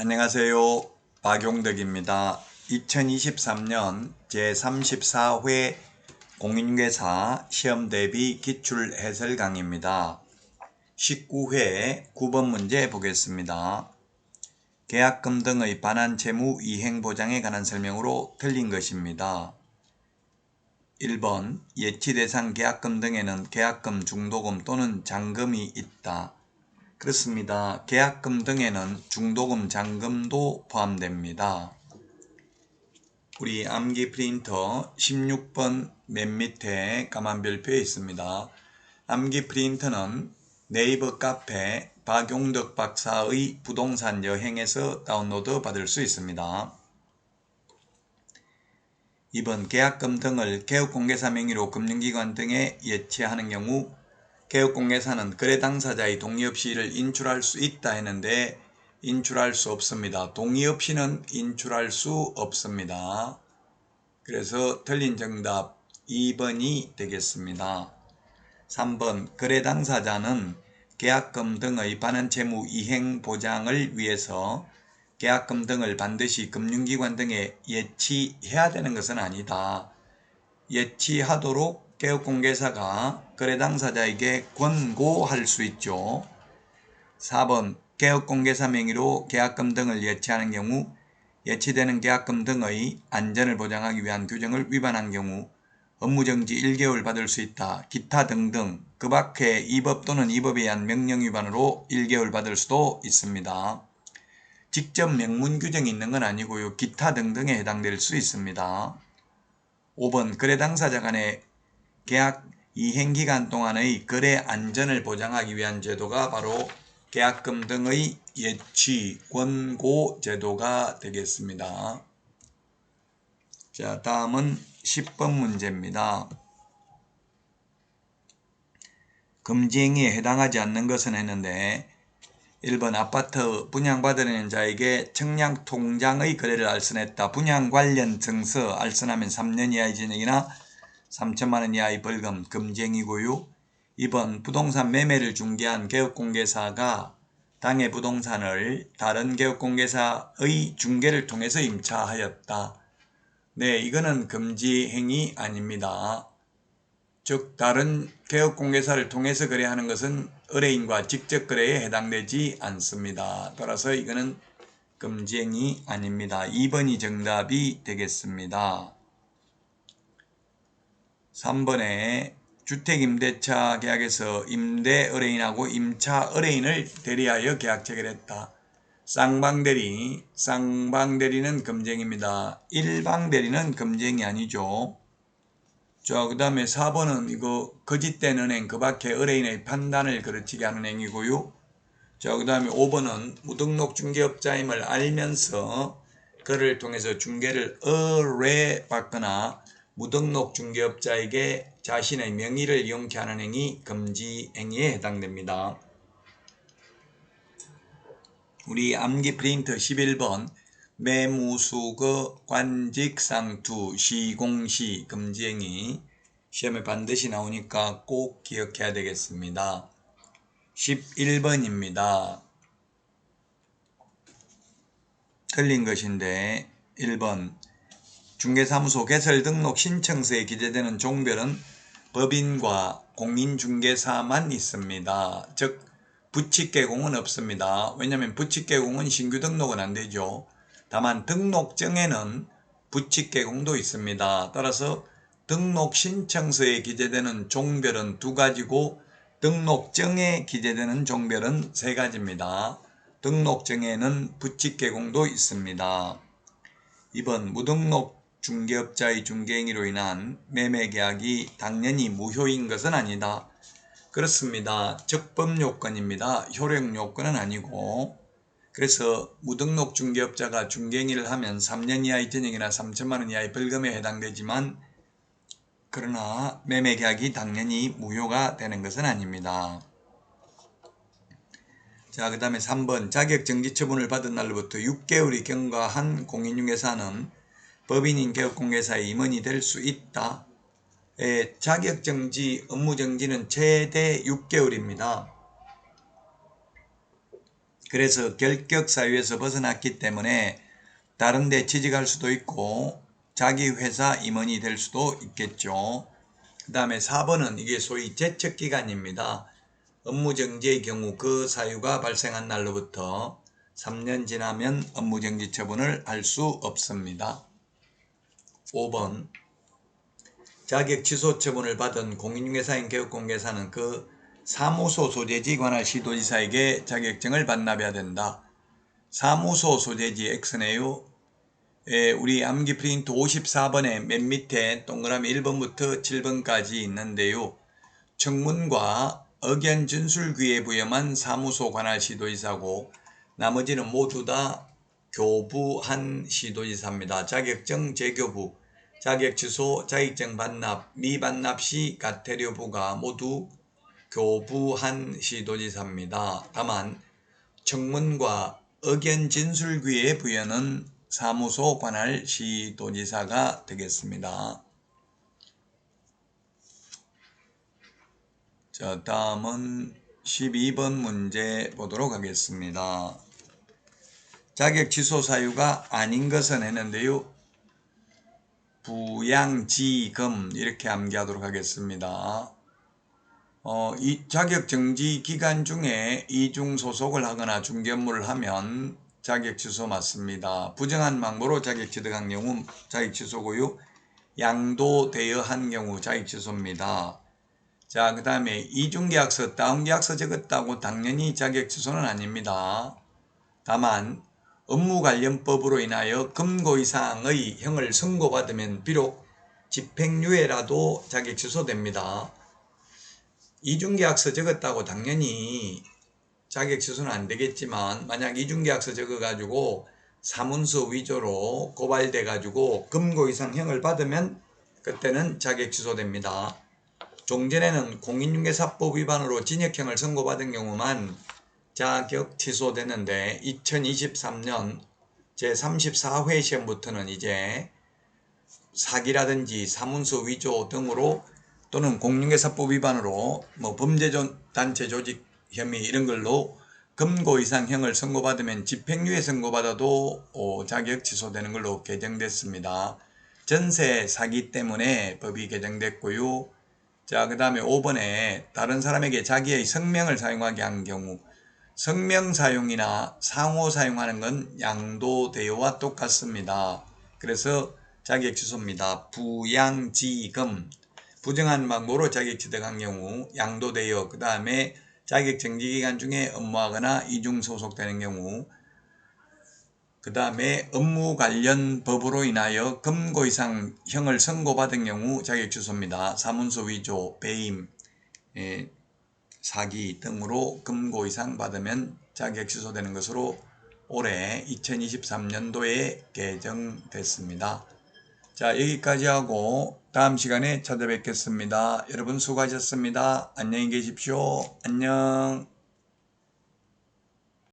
안녕하세요. 박용덕입니다. 2023년 제34회 공인중개사 시험 대비 기출 해설 강의입니다. 19회 9번 문제 보겠습니다. 계약금 등의 반환 채무 이행 보장에 관한 설명으로 틀린 것입니다. 1번 예치 대상 계약금 등에는 계약금, 중도금 또는 잔금이 있다. 그렇습니다. 계약금 등에는 중도금, 잔금도 포함됩니다. 우리 암기 프린터 16번 맨 밑에 까만 별표에 있습니다. 암기 프린터는 네이버 카페 박용덕 박사의 부동산 여행에서 다운로드 받을 수 있습니다. 2번 계약금 등을 개업공개사 명의로 금융기관 등에 예치하는 경우 개업공개사는 거래 당사자의 동의 없이 이를 인출할 수 있다 했는데 인출할 수 없습니다. 동의 없이는 인출할 수 없습니다. 그래서 틀린 정답 2번이 되겠습니다. 3번 거래 당사자는 계약금 등의 반환 채무 이행 보장을 위해서 계약금 등을 반드시 금융기관 등에 예치해야 되는 것은 아니다. 예치하도록 개업공개사가 거래 당사자에게 권고할 수 있죠. 4번 개업공개사 명의로 계약금 등을 예치하는 경우 예치되는 계약금 등의 안전을 보장하기 위한 규정을 위반한 경우 업무정지 1개월 받을 수 있다. 기타 등등 그 밖에 이법 또는 이 법에 의한 명령 위반으로 1개월 받을 수도 있습니다. 직접 명문 규정이 있는 건 아니고요. 기타 등등에 해당될 수 있습니다. 5번 거래 당사자 간의 계약 이행 기간 동안의 거래 안전을 보장하기 위한 제도가 바로 계약금 등의 예치 권고 제도가 되겠습니다. 자, 다음은 10번 문제입니다. 금지행위에 해당하지 않는 것은 했는데 1번 아파트 분양받으려는 자에게 청약 통장의 거래를 알선했다. 분양 관련 증서 알선하면 3년 이하의 징역이나 3천만 원 이하의 벌금 금지행위고요. 2번 부동산 매매를 중개한 개업공개사가 당해 부동산을 다른 개업공개사의 중개를 통해서 임차하였다. 네, 이거는 금지 행위 아닙니다. 즉 다른 개업공개사를 통해서 거래하는 것은 의뢰인과 직접 거래에 해당되지 않습니다. 따라서 이거는 금지 행위 아닙니다. 2번이 정답이 되겠습니다. 3번에 주택임대차 계약에서 임대 의뢰인하고 임차 의뢰인을 대리하여 계약 체결했다. 쌍방대리, 쌍방대리는 금쟁입니다. 일방대리는 금쟁이 아니죠. 자, 그 다음에 4번은 이거 거짓된 은행, 그 밖에 의뢰인의 판단을 그르치게 하는 행위고요. 자, 그 다음에 5번은 무등록 중개업자임을 알면서 그를 통해서 중개를 의뢰받거나 무등록 중개업자에게 자신의 명의를 이용케 하는 행위, 금지 행위에 해당됩니다. 우리 암기 프린트 11번 매무수거 관직상투 시공시 금지행위 시험에 반드시 나오니까 꼭 기억해야 되겠습니다. 11번입니다. 틀린 것인데 1번 중개사무소 개설 등록 신청서에 기재되는 종별은 법인과 공인중개사만 있습니다. 즉 부칙개공은 없습니다. 왜냐하면 부칙개공은 신규 등록은 안 되죠. 다만 등록증에는 부칙개공도 있습니다. 따라서 등록 신청서에 기재되는 종별은 두 가지고 등록증에 기재되는 종별은 세 가지입니다. 등록증에는 부칙 개공도 있습니다. 2번 무등록 중개업자의 중개행위로 인한 매매계약이 당연히 무효인 것은 아니다. 그렇습니다. 적법 요건입니다. 효력 요건은 아니고 그래서 무등록 중개업자가 중개행위를 하면 3년 이하의 전역이나 3천만 원 이하의 벌금에 해당되지만 그러나 매매계약이 당연히 무효가 되는 것은 아닙니다. 자, 그 다음에 3번 자격정지 처분을 받은 날로부터 6개월이 경과한 공인중개사는 법인인 개업공개사의 임원이 될 수 있다. 에, 자격정지, 업무정지는 최대 6개월입니다. 그래서 결격 사유에서 벗어났기 때문에 다른 데 취직할 수도 있고 자기 회사 임원이 될 수도 있겠죠. 그 다음에 4번은 이게 소위 제척기간입니다. 업무정지의 경우 그 사유가 발생한 날로부터 3년 지나면 업무정지 처분을 할 수 없습니다. 5번 자격 취소 처분을 받은 공인중개사인 개업공개사는 그 사무소 소재지 관할 시도지사에게 자격증을 반납해야 된다. 사무소 소재지 X네요. 예, 우리 암기 프린트 54번에 맨 밑에 동그라미 1번부터 7번까지 있는데요. 청문과 의견 준술규에 부여만 사무소 관할 시도지사고 나머지는 모두 다 교부한 시도지사입니다. 자격증 재교부, 자격 취소, 자격증 반납, 미반납 시 가태료부가 모두 교부한 시도지사입니다. 다만 청문과 의견 진술규에 부여는 사무소 관할 시도지사가 되겠습니다. 자, 다음은 12번 문제 보도록 하겠습니다. 자격 취소 사유가 아닌 것은 했는데요. 부양지금 이렇게 암기하도록 하겠습니다. 어, 이 자격 정지 기간 중에 이중 소속을 하거나 중개 업무를 하면 자격 취소 맞습니다. 부정한 망보로 자격 취득한 경우 자격 취소고요. 양도되어 한 경우 자격 취소입니다. 자, 그 다음에 이중계약서, 다운계약서 적었다고 당연히 자격 취소는 아닙니다. 다만 업무 관련법으로 인하여 금고 이상의 형을 선고받으면 비록 집행유예라도 자격 취소됩니다. 이중계약서 적었다고 당연히 자격 취소는 안 되겠지만 만약 이중계약서 적어가지고 사문서 위조로 고발돼가지고 금고 이상 형을 받으면 그때는 자격 취소됩니다. 종전에는 공인중개사법 위반으로 징역형을 선고받은 경우만 자격 취소되는데 2023년 제34회 시험부터는 이제 사기라든지 사문서 위조 등으로 또는 공인중개사법 위반으로 뭐 범죄단체 조직 혐의 이런 걸로 금고 이상형을 선고받으면 집행유예 선고받아도 어, 자격 취소되는 걸로 개정됐습니다. 전세 사기 때문에 법이 개정됐고요. 자, 그 다음에 5번에 다른 사람에게 자기의 성명을 사용하게 한 경우 성명 사용이나 상호 사용하는 건 양도대여와 똑같습니다. 그래서 자격 취소입니다. 부양지금 부정한 방법으로 자격 취득한 경우 양도대여 그 다음에 자격 정지 기간 중에 업무하거나 이중 소속되는 경우 그 다음에 업무 관련 법으로 인하여 금고 이상 형을 선고받은 경우 자격 취소입니다. 사문서 위조, 배임, 예, 사기 등으로 금고 이상 받으면 자격 취소되는 것으로 올해 2023년도에 개정됐습니다. 자 여기까지 하고 다음 시간에 찾아뵙겠습니다. 여러분 수고하셨습니다. 안녕히 계십시오. 안녕.